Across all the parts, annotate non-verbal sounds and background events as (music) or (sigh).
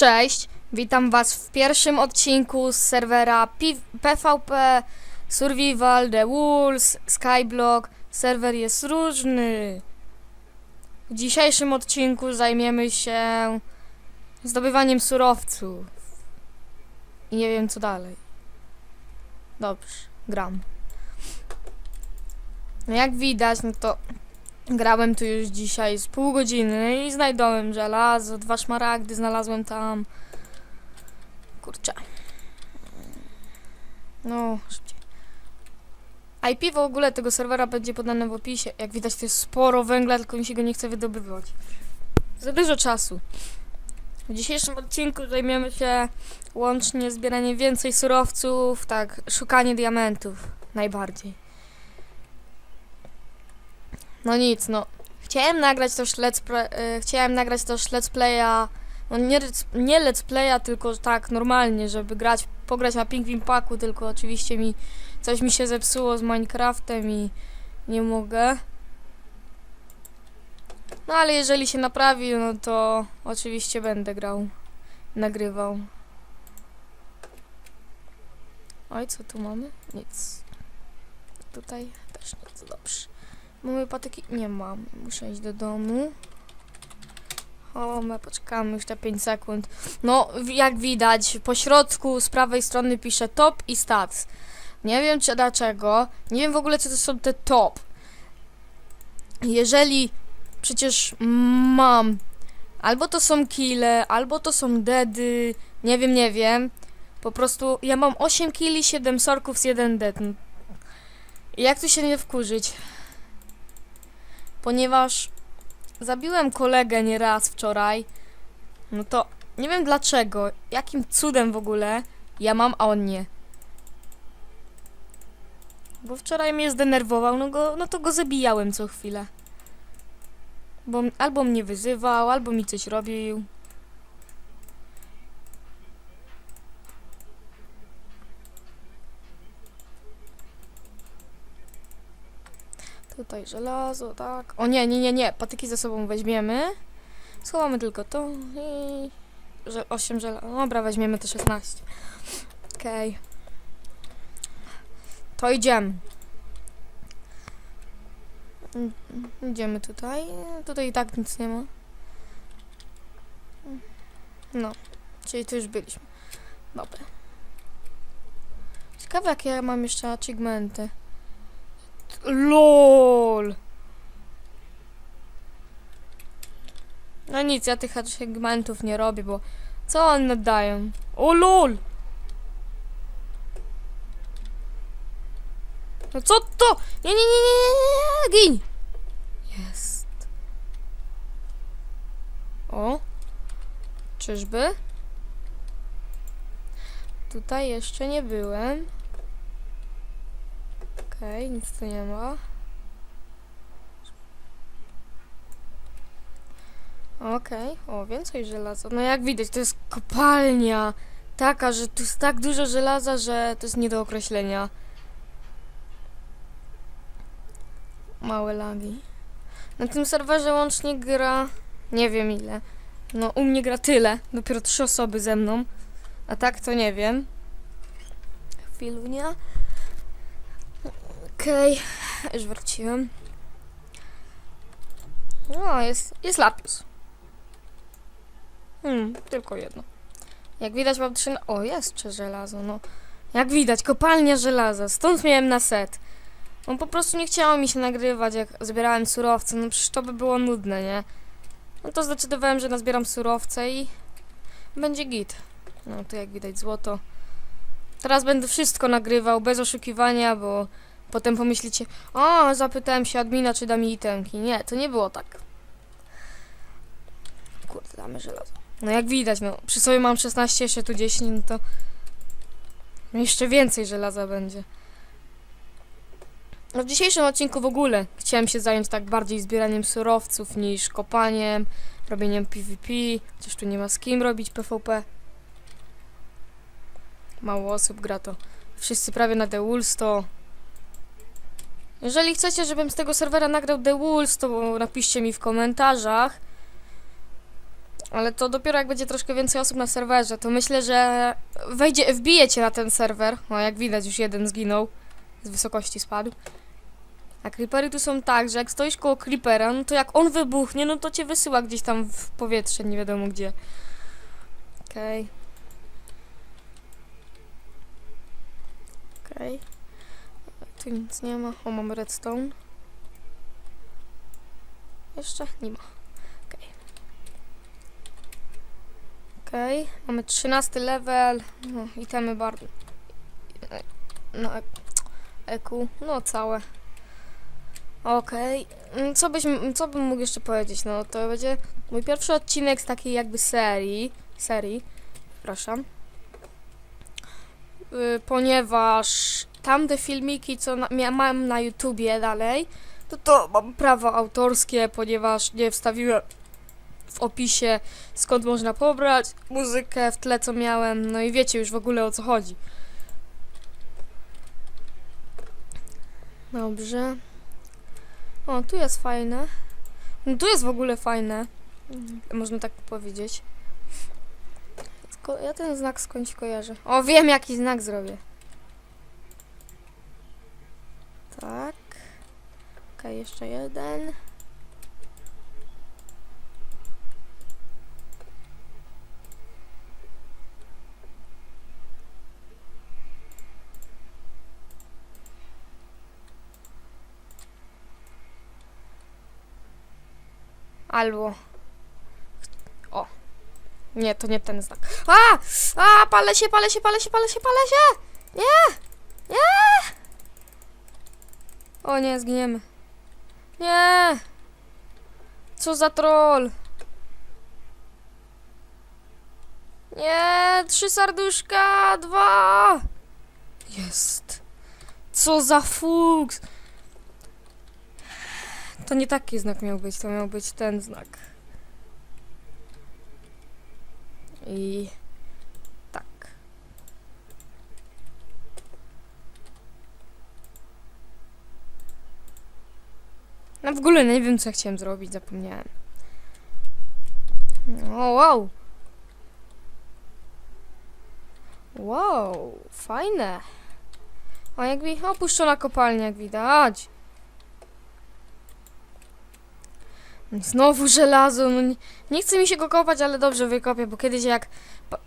Cześć, witam was w pierwszym odcinku z serwera PvP Survival The Wolves Skyblock. Serwer jest różny. W dzisiejszym odcinku zajmiemy się zdobywaniem surowców. I nie wiem co dalej. Dobrze, gram. No jak widać, no to grałem tu już dzisiaj z pół godziny i znajdowałem żelazo, dwa szmaragdy znalazłem tam. Kurczę. No, szybciej. IP w ogóle tego serwera będzie podane w opisie. Jak widać to jest sporo węgla, tylko mi się go nie chce wydobywać. Za dużo czasu. W dzisiejszym odcinku zajmiemy się łącznie zbieraniem więcej surowców, tak, szukanie diamentów najbardziej. No nic, no. Chciałem nagrać też let's play, e, chciałem nagrać też let's playa, no nie, nie let's playa, tylko tak normalnie, żeby grać, pograć na Pingwin Packu, tylko oczywiście mi coś mi się zepsuło z Minecraftem i nie mogę. No ale jeżeli się naprawi, no to oczywiście będę grał, nagrywał. Oj, co tu mamy? Nic. Tutaj też nic, dobrze. Mamy patyki? Nie mam. Muszę iść do domu. O, my poczekamy już te 5 sekund. No, jak widać, po środku z prawej strony pisze top i stats. Nie wiem czy dlaczego. Nie wiem w ogóle co to są te top. Jeżeli przecież mam albo to są kille, albo to są deady, nie wiem, nie wiem. Po prostu ja mam 8 killi, 7 sorków z 1 dead. Jak tu się nie wkurzyć? Ponieważ zabiłem kolegę nieraz wczoraj, no to nie wiem dlaczego, jakim cudem w ogóle ja mam, a on nie. Bo wczoraj mnie zdenerwował, no, go, no to go zabijałem co chwilę. Bo albo mnie wyzywał, albo mi coś robił. Tutaj żelazo, tak. O nie, nie, nie, nie. Patyki ze sobą weźmiemy. Schowamy tylko to i... Że 8 żelazo. Dobra, weźmiemy te 16. Okej. To idziemy. Idziemy tutaj. Tutaj i tak nic nie ma. No. Czyli tu już byliśmy. Dobra. Ciekawe jakie ja mam jeszcze achievementy. LOL. No nic, ja tych segmentów nie robię, bo co one dają? O LOL! No co to? Nie, nie, nie, nie, nie, nie, gin! Jest. O. Czyżby? Tutaj jeszcze nie byłem. Okej, nic tu nie ma. Okej, o, więcej żelaza. No jak widać, to jest kopalnia. Taka, że tu jest tak dużo żelaza, że to jest nie do określenia. Małe lagi. Na tym serwerze łącznie gra... Nie wiem ile. No, u mnie gra tyle. Dopiero trzy osoby ze mną. A tak to nie wiem. Chwilunia. Okej, już wróciłem. No, jest, jest lapis. Hmm, tylko jedno. Jak widać mam trzy... O, jest jeszcze żelazo, no. Jak widać, kopalnia żelaza. Stąd miałem na set. No po prostu nie chciało mi się nagrywać, jak zbierałem surowce. No przecież to by było nudne, nie? No to zdecydowałem, że nazbieram surowce i... Będzie git. No, tu jak widać złoto. Teraz będę wszystko nagrywał, bez oszukiwania, bo... Potem pomyślicie, o, zapytałem się admina, czy da mi itemki. Nie, to nie było tak. Kurde, damy żelazo. No jak widać, no, przy sobie mam 16, jeszcze tu 10, no to jeszcze więcej żelaza będzie. No w dzisiejszym odcinku w ogóle chciałem się zająć tak bardziej zbieraniem surowców niż kopaniem, robieniem PvP, chociaż tu nie ma z kim robić PvP. Mało osób gra to. Wszyscy prawie na The Wolves to jeżeli chcecie, żebym z tego serwera nagrał The Wolves, to napiszcie mi w komentarzach. Ale to dopiero jak będzie troszkę więcej osób na serwerze, to myślę, że wejdzie, wbijecie na ten serwer. O, jak widać, już jeden zginął. Z wysokości spadł. A creepery tu są tak, że jak stoisz koło creepera, no to jak on wybuchnie, no to cię wysyła gdzieś tam w powietrze, nie wiadomo gdzie. Okej. Okej. Tu nic nie ma. O, mamy redstone. Jeszcze? Nie ma. Okej. Okej. Mamy 13 level. No, itemy bardzo. No, e- EQ. No, całe. Okej. Mm, Co, byś, co bym mógł jeszcze powiedzieć? No, to będzie mój pierwszy odcinek z takiej jakby serii. Serii. Przepraszam. Y, ponieważ tamte filmiki, co na, mam na YouTubie dalej, to to mam prawa autorskie, ponieważ nie wstawiłem w opisie skąd można pobrać muzykę w tle co miałem, no i wiecie już w ogóle o co chodzi. Dobrze. O, tu jest fajne. No, tu jest w ogóle fajne. Można tak powiedzieć. Sko- ja ten znak skądś kojarzę. O, wiem jaki znak zrobię. Tak. Okej, jeszcze jeden. Albo. O. Nie, to nie ten znak. A! A! Palę się, palę się, palę się, palę się, palę się! Nie! Nie! O nie, zginiemy. Nie! Co za troll? Nie! Trzy serduszka! Dwa! Jest! Co za fuks! To nie taki znak miał być, to miał być ten znak. I No w ogóle nie wiem, co ja chciałem zrobić, zapomniałem. O, wow! Wow, fajne. O, jakby opuszczona kopalnia, jak widać. Znowu żelazo, no nie, nie mi się go kopać, ale dobrze wykopię, bo kiedyś jak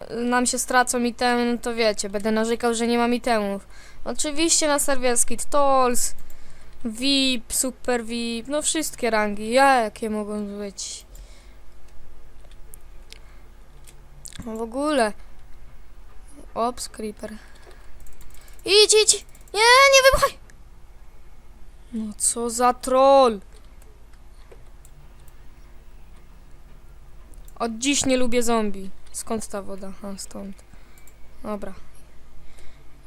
nam się stracą itemy, no to wiecie, będę narzekał, że nie mam itemów. Oczywiście na serwie Skid Tolls, VIP, Super VIP, no wszystkie rangi, jakie mogą być. No w ogóle. Ops, creeper. Idź, idź! Nie, nie wybuchaj! No co za troll! Od dziś nie lubię zombie. Skąd ta woda? A, stąd. Dobra.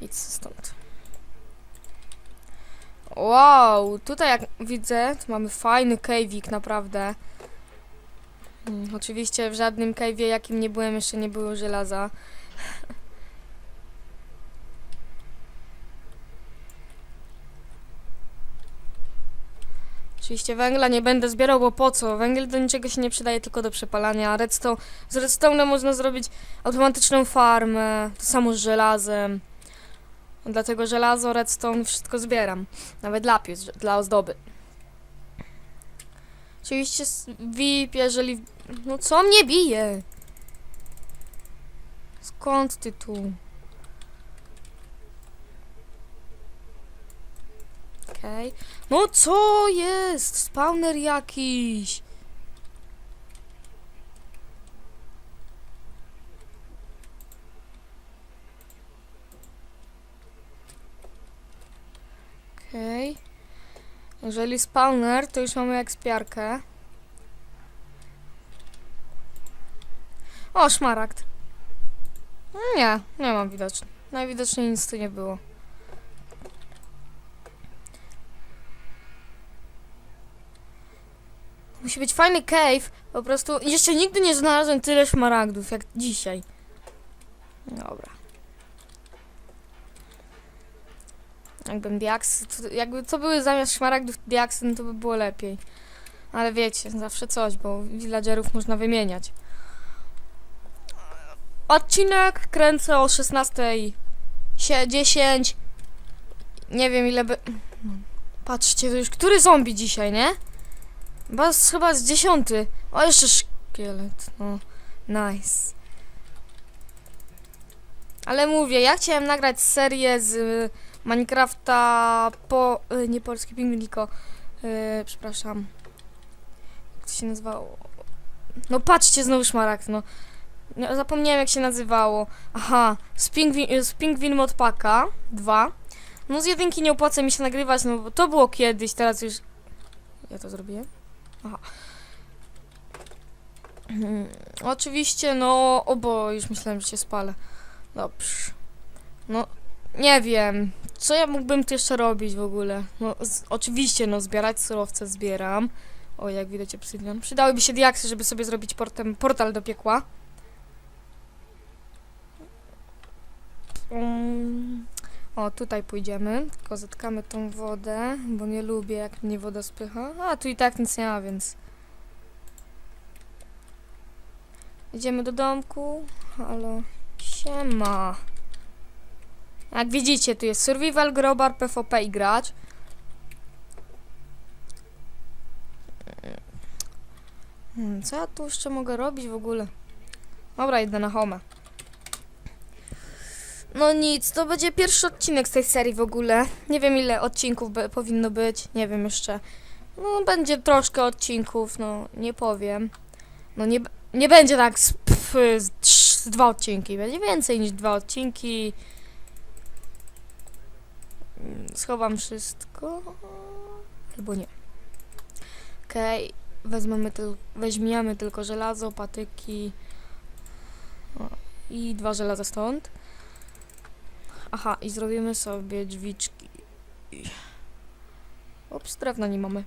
Idź stąd. Wow, tutaj jak widzę, to mamy fajny cave'ik, naprawdę. Mm, oczywiście w żadnym cave'ie, jakim nie byłem, jeszcze nie było żelaza. (laughs) Oczywiście węgla nie będę zbierał, bo po co? Węgiel do niczego się nie przydaje, tylko do przepalania. Redstone, z redstone można zrobić automatyczną farmę, to samo z żelazem. Dlatego żelazo, redstone, wszystko zbieram. Nawet lapis dla ozdoby. Oczywiście VIP, jeżeli... No co mnie bije? Skąd ty tu? Okej. No co jest? Spawner jakiś. Okej. Jeżeli spawner, to już mamy ekspiarkę. O, szmaragd. Nie, nie mam widocznie. Najwidoczniej nic tu nie było. Musi być fajny cave. Po prostu jeszcze nigdy nie znalazłem tyle szmaragdów jak dzisiaj. Dobra. Jakbym diaksy, to, jakby to były zamiast szmaragdów diaksy, no to by było lepiej. Ale wiecie, zawsze coś, bo villagerów można wymieniać. odcinek kręcę o 16.10. Nie wiem ile by... Patrzcie, to już który zombie dzisiaj, nie? Z, chyba z dziesiąty. O, jeszcze szkielet. No, nice. Ale mówię, ja chciałem nagrać serię z Minecrafta po... Y, nie polski pingwin, tylko... Y, przepraszam. Jak to się nazywało? No patrzcie, znowu szmaragd, no. no. Zapomniałem jak się nazywało. Aha, z Pingwin, z Pingwin Modpaka 2. No z jedynki nie opłaca mi się nagrywać, no bo to było kiedyś, teraz już... Ja to zrobiłem? Aha. Mm, Oczywiście, no, o bo już myślałem, że się spalę. Dobrze. No, nie wiem, co ja mógłbym tu jeszcze robić w ogóle? No, oczywiście, no, zbierać surowce zbieram. O, jak widać obsydian. Przydałyby się diaksy, żeby sobie zrobić portem, portal do piekła. Mm. O, tutaj pójdziemy. Tylko zatkamy tą wodę, bo nie lubię, jak mnie woda spycha. A, tu i tak nic nie ma, więc... Idziemy do domku. Halo. Siema. Jak widzicie, tu jest survival, grobar, PvP i gracz. Hmm, co ja tu jeszcze mogę robić w ogóle? Dobra, idę na home. No nic, to będzie pierwszy odcinek z tej serii w ogóle. Nie wiem ile odcinków be- powinno być, nie wiem jeszcze. No będzie troszkę odcinków, no nie powiem. No nie, nie będzie tak z, pf, z, z dwa odcinki, będzie więcej niż dwa odcinki. Schowam wszystko. Albo nie. Okej, wezmemy tyl- weźmiemy tylko żelazo, patyki i dwa żelaza stąd. Aha, i zrobimy sobie drzwiczki. Ops, drewna nie mamy.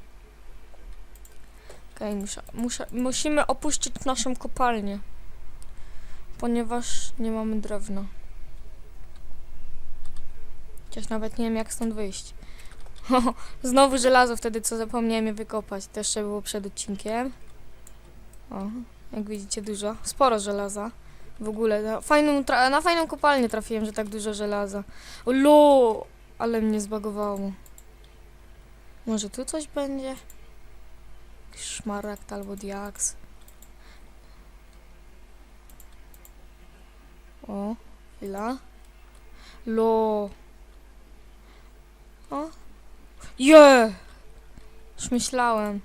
Okej, muszę, muszę, musimy opuścić naszą kopalnię. Ponieważ nie mamy drewna. Chociaż nawet nie wiem jak stąd wyjść. (laughs) Znowu żelazo wtedy, co zapomniałem je wykopać. To jeszcze było przed odcinkiem. O, jak widzicie dużo. Sporo żelaza. W ogóle na fajną, na fajną kopalnię trafiłem, że tak dużo żelaza. Lo, ale mnie zbagowało. Może tu coś będzie? Szmaragd albo diaks. O, chwila. Lo. O. Je! Już myślałem.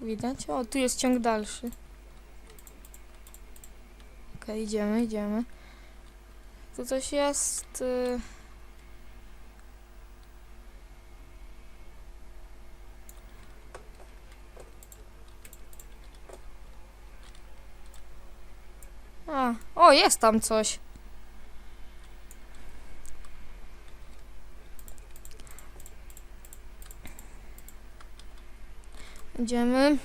Widać? O, tu jest ciąg dalszy. Okej, idziemy, idziemy. Tu coś jest. Y... A, o, jest tam coś. Idziemy.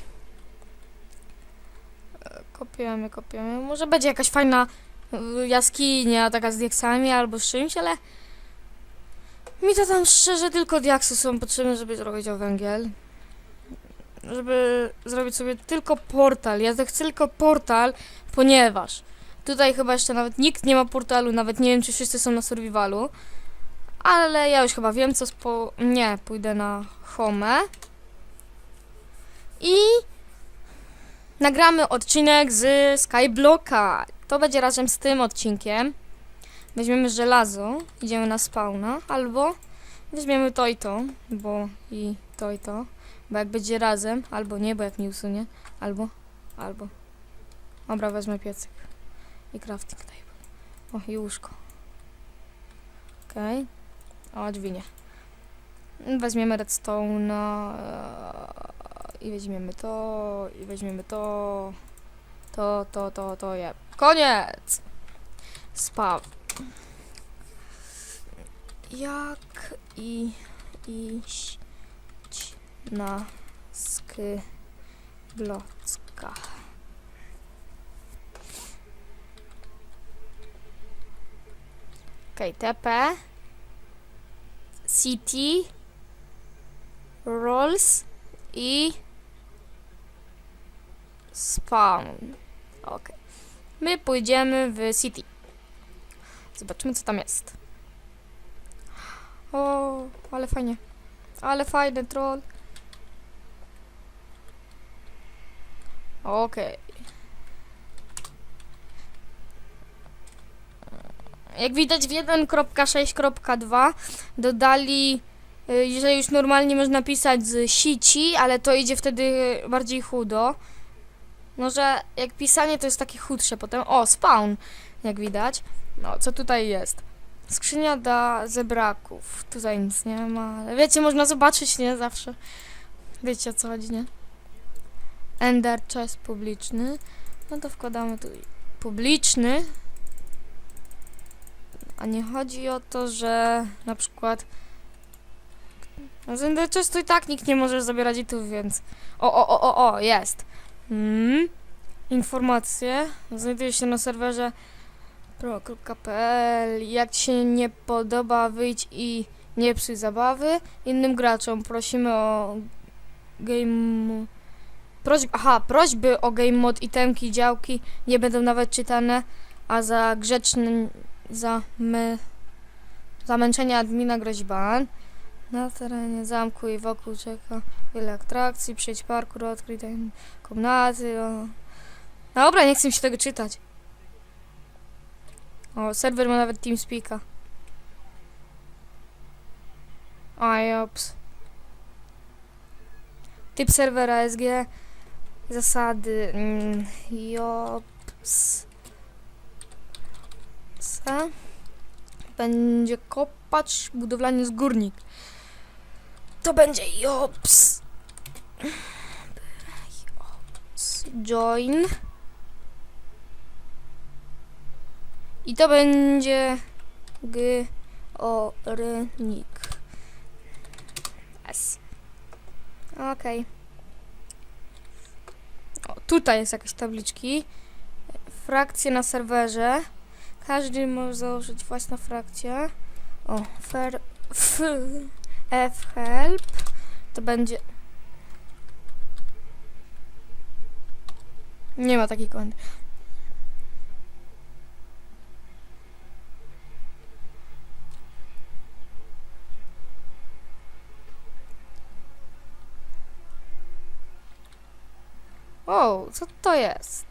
E, Kopiemy, kopiemy. Może będzie jakaś fajna y, jaskinia taka z diaksami albo z czymś, ale mi to tam szczerze tylko diaksy są potrzebne, żeby zrobić o węgiel. Żeby zrobić sobie tylko portal. Ja chcę tylko portal, ponieważ tutaj chyba jeszcze nawet nikt nie ma portalu, nawet nie wiem czy wszyscy są na survivalu. Ale ja już chyba wiem co spo... Nie, pójdę na home. I nagramy odcinek z Skyblocka. To będzie razem z tym odcinkiem. Weźmiemy żelazo, idziemy na spawna, albo weźmiemy to i to, bo i to i to. Bo jak będzie razem, albo nie, bo jak nie usunie, albo, albo. Dobra, wezmę piecyk i crafting table. O, i łóżko. Okej. O, drzwi nie. Weźmiemy redstone i weźmiemy to, i weźmiemy to, to, to, to, to, je. Koniec! Spaw. Jak i iść na skyblocka. Okej, TP. City. Rolls. I spawn. Ok. My pójdziemy w City. Zobaczymy, co tam jest. O, ale fajnie. Ale fajny troll. Okej. Jak widać w 1.6.2 dodali, y, że już normalnie można pisać z sieci, ale to idzie wtedy bardziej chudo. No, że jak pisanie to jest takie chudsze potem. O, spawn, jak widać. No, co tutaj jest? Skrzynia dla zebraków. Tutaj nic nie ma, ale wiecie, można zobaczyć, nie? Zawsze. Wiecie o co chodzi, nie? Ender chest publiczny. No to wkładamy tu publiczny. A nie chodzi o to, że na przykład no z Ender chestu i tak nikt nie może zabierać itów, więc o, o, o, o, o, jest. Mm. Informacje znajduje się na serwerze pro.pl Jak ci się nie podoba, wyjdź i nie psuj zabawy. Innym graczom prosimy o game... Prośb... Aha, prośby o game mod itemki, działki nie będą nawet czytane, a za grzeczny... za my... zamęczenie admina grozi ban. Na terenie zamku i wokół czeka wiele atrakcji, przyjdź parkour, odkryj komnaty, o... Dobra, nie chcę mi się tego czytać. O, serwer ma nawet TeamSpeaka. IOPS. Typ serwera SG. Zasady. Mm, IOPS. Se. Będzie kopacz, budowlaniec górnik. To będzie IOPS. Join. I to będzie górnik. S. Okej. O, tutaj jest jakaś tabliczki. Frakcje na serwerze. Każdy może założyć własną frakcję. O, fer, f, f help. To będzie... Nie ma takiej komendy. O, co to jest?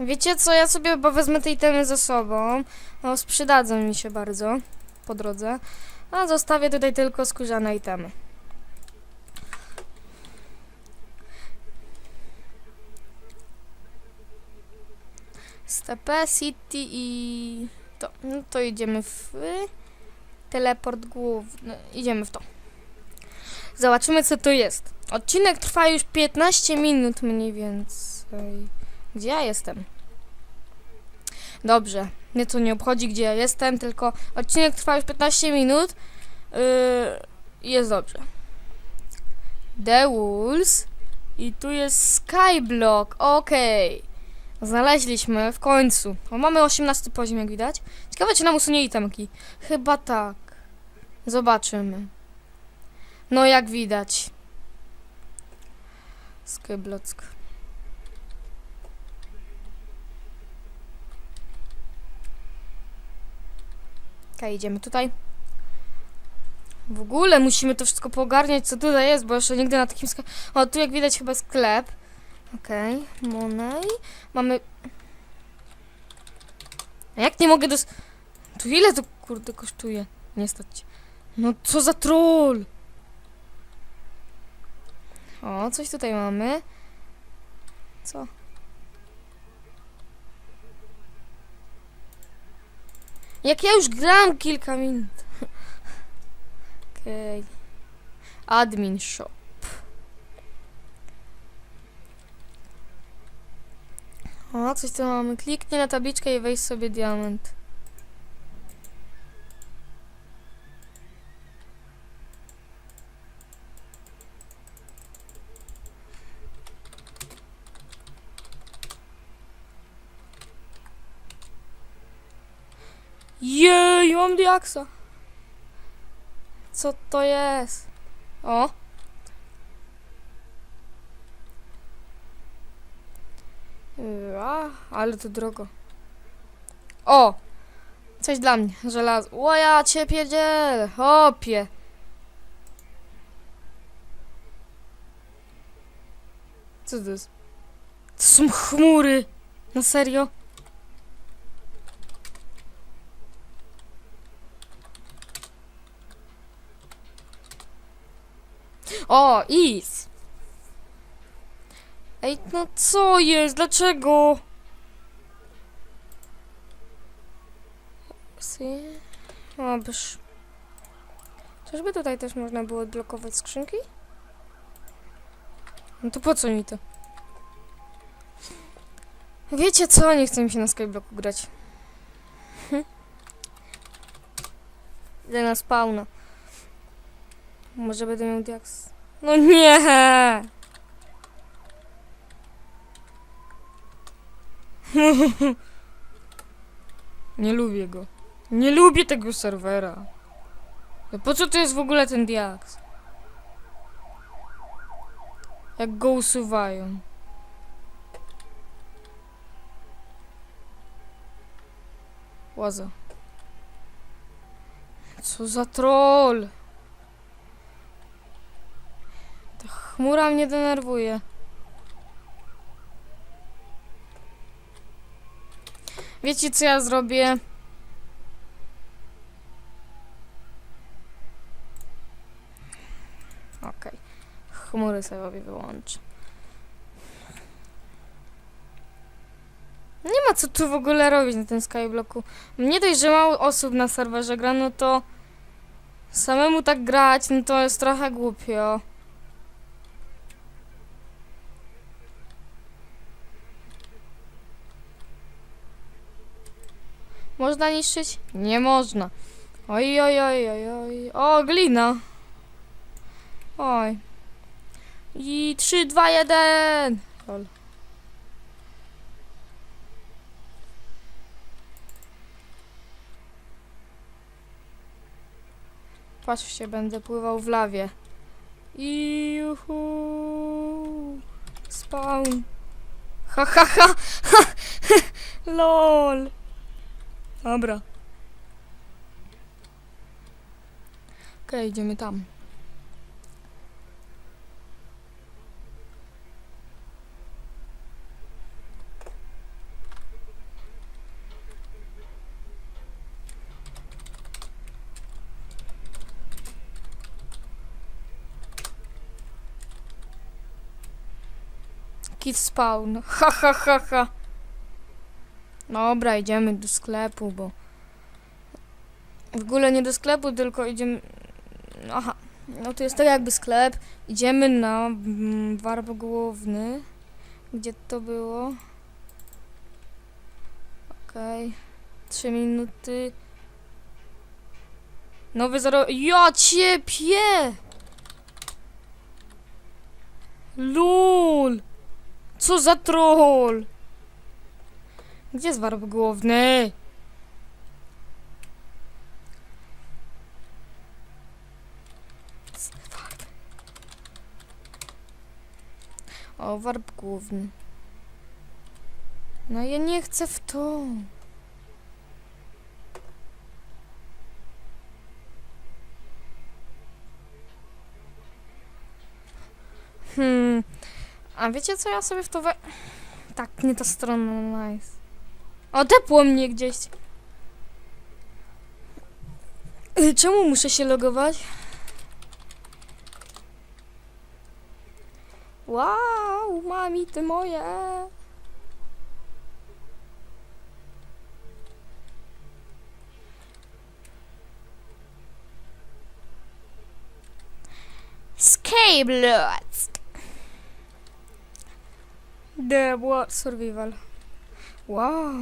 Wiecie co, ja sobie chyba wezmę tej temy ze sobą. No, przydadzą mi się bardzo po drodze. A zostawię tutaj tylko skórzane itemy. STP, City i to. No to idziemy w teleport główny. Idziemy w to. Zobaczymy, co to jest. Odcinek trwa już 15 minut mniej więcej. Gdzie ja jestem? Dobrze. Mnie to nie obchodzi, gdzie ja jestem, tylko odcinek trwa już 15 minut. Yy, jest dobrze. The Wolves. I tu jest Skyblock. Okej. Znaleźliśmy w końcu. O, mamy 18 poziom, jak widać. Ciekawe, czy nam usunie itemki. Chyba tak. Zobaczymy. No jak widać. Skyblock. Okej, idziemy tutaj. W ogóle musimy to wszystko pogarniać, co tutaj jest, bo jeszcze nigdy na takim sklep... O, tu jak widać chyba sklep. Okej, Monej. Mamy... A jak nie mogę dos... Tu ile to kurde kosztuje? Nie stać. No co za troll! O, coś tutaj mamy. Co? Jak ja już gram kilka minut. (laughs) Okej. Okay. Admin shop. O, coś tu mamy. Kliknij na tabliczkę i weź sobie diament. Jej, mam diaksa. Co to jest? O. Yy, A, ale to drogo. O! Coś dla mnie, żelazo. O, ja cię pierdzielę, hopie. Co to jest? To są chmury. Na serio? O, is. Ej, no co jest? Dlaczego? Si. O, byż. Czyżby tutaj też można było odblokować skrzynki? No to po co mi to? Wiecie co? Nie chce mi się na Skyblocku grać. (laughs) Idę na spawna. Może będę miał diaks. No nie! (laughs) Nie lubię go. Nie lubię tego serwera. No Po co to jest w ogóle ten diaks? Jak go usuwają. Łaza. Co za troll? Ta chmura mnie denerwuje. Wiecie co ja zrobię? Okej. Chmury sobie wyłączę. Nie ma co tu w ogóle robić na tym skyblocku. Nie dość, że mało osób na serwerze gra, no to samemu tak grać, no to jest trochę głupio. Można niszczyć? Nie można. Oj, oj, oj, oj, oj. O, glina. Oj. I 3, 2, 1. Lol. Patrzcie, będę pływał w lawie. I juhu. Spawn. Ha, ha, ha, ha. (laughs) Lol. Dobra. Okej, idziemy tam. Spawn. Ha, ha, ha, ha. Dobra, idziemy do sklepu, bo... W ogóle nie do sklepu, tylko idziemy... Aha, no to jest tak jakby sklep. Idziemy na mm, warp główny. Gdzie to było? Okej. Trzy minuty. Nowy zero... Ja ciebie! LUL! Co za troll! Gdzie jest warp główny? O, warp główny. No ja nie chcę w to. Hmm. A wiecie co ja sobie w to we... Tak, nie ta strona, nice. O, tepło mnie gdzieś. Y, Czemu muszę się logować? Wow, mami, ty moje. Skablots. The what survival. Wow.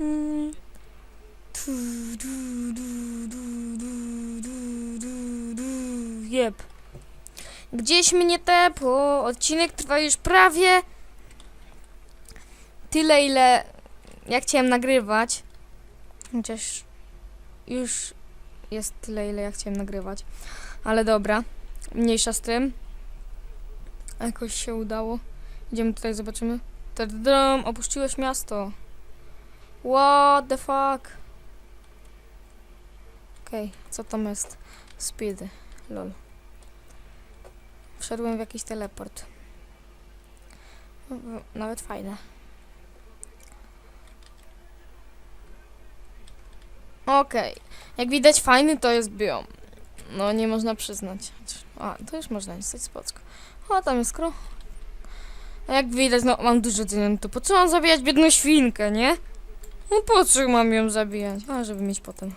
Mm. Jep. Gdzieś mnie tepło. Odcinek trwa już prawie tyle, ile ja chciałem nagrywać. Chociaż już jest tyle, ile ja chciałem nagrywać. Ale dobra. Mniejsza z tym. Jakoś się udało. Idziemy tutaj, zobaczymy. Tadam, opuściłeś miasto. What the fuck? Okej, co tam jest? Speed. Lol. Wszedłem w jakiś teleport. Nawet fajne. Okej. Jak widać fajny to jest biom. No nie można przyznać. A, to już można jest spocko. O, tam jest kro. A jak widać, no mam dużo to po co mam zabijać biedną świnkę, nie? No po co mam ją zabijać? A, żeby mieć potem.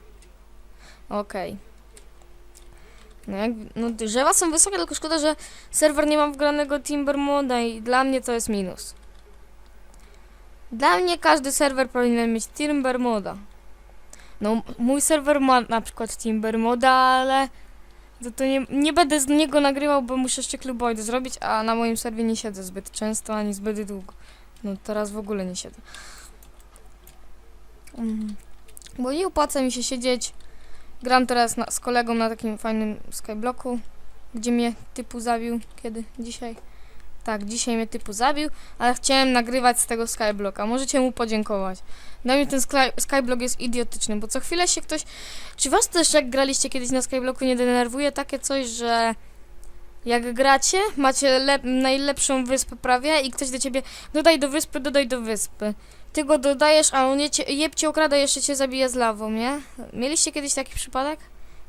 (laughs) Okej. No jak, no drzewa są wysokie, tylko szkoda, że serwer nie ma wgranego Timber Moda i dla mnie to jest minus. Dla mnie każdy serwer powinien mieć Timber Moda. No, mój serwer ma na przykład Timber Moda, ale to, to nie, nie będę z niego nagrywał, bo muszę jeszcze kluboidy zrobić, a na moim serwie nie siedzę zbyt często, ani zbyt długo. No teraz w ogóle nie siedzę. Mm. Bo nie opłaca mi się siedzieć. Gram teraz na, z kolegą na takim fajnym skyblocku, gdzie mnie typu zabił. Kiedy? Dzisiaj? Tak, dzisiaj mnie typu zabił, ale chciałem nagrywać z tego skyblocka. Możecie mu podziękować. Dla mnie ten sky, skyblock jest idiotyczny, bo co chwilę się ktoś... Czy was też jak graliście kiedyś na skyblocku nie denerwuje takie coś, że jak gracie, macie lep- najlepszą wyspę prawie i ktoś do ciebie dodaj do wyspy, dodaj do wyspy. Ty go dodajesz, a on je cię, jeb cię okrada jeszcze cię zabija z lawą, nie? Mieliście kiedyś taki przypadek?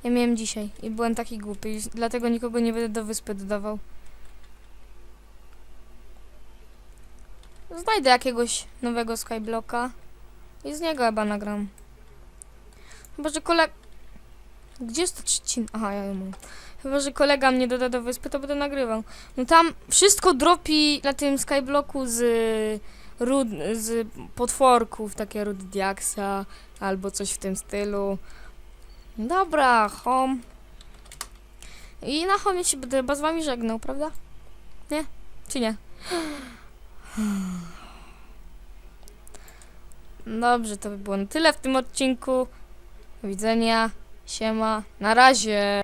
Ja miałem dzisiaj i byłem taki głupi, dlatego nikogo nie będę do wyspy dodawał. Znajdę jakiegoś nowego skyblocka i z niego chyba nagram. Chyba, że kolega... Gdzie jest to trzcin? Aha, ja ją mam. Chyba, że kolega mnie doda do wyspy, to będę nagrywał. No tam wszystko dropi na tym skyblocku z rud, z potworków, takie rudy diaksa albo coś w tym stylu. Dobra, home. I na homie się będę chyba z wami żegnał, prawda? Nie? Czy nie? Dobrze, to by było na tyle w tym odcinku. Do widzenia. Siema. Na razie.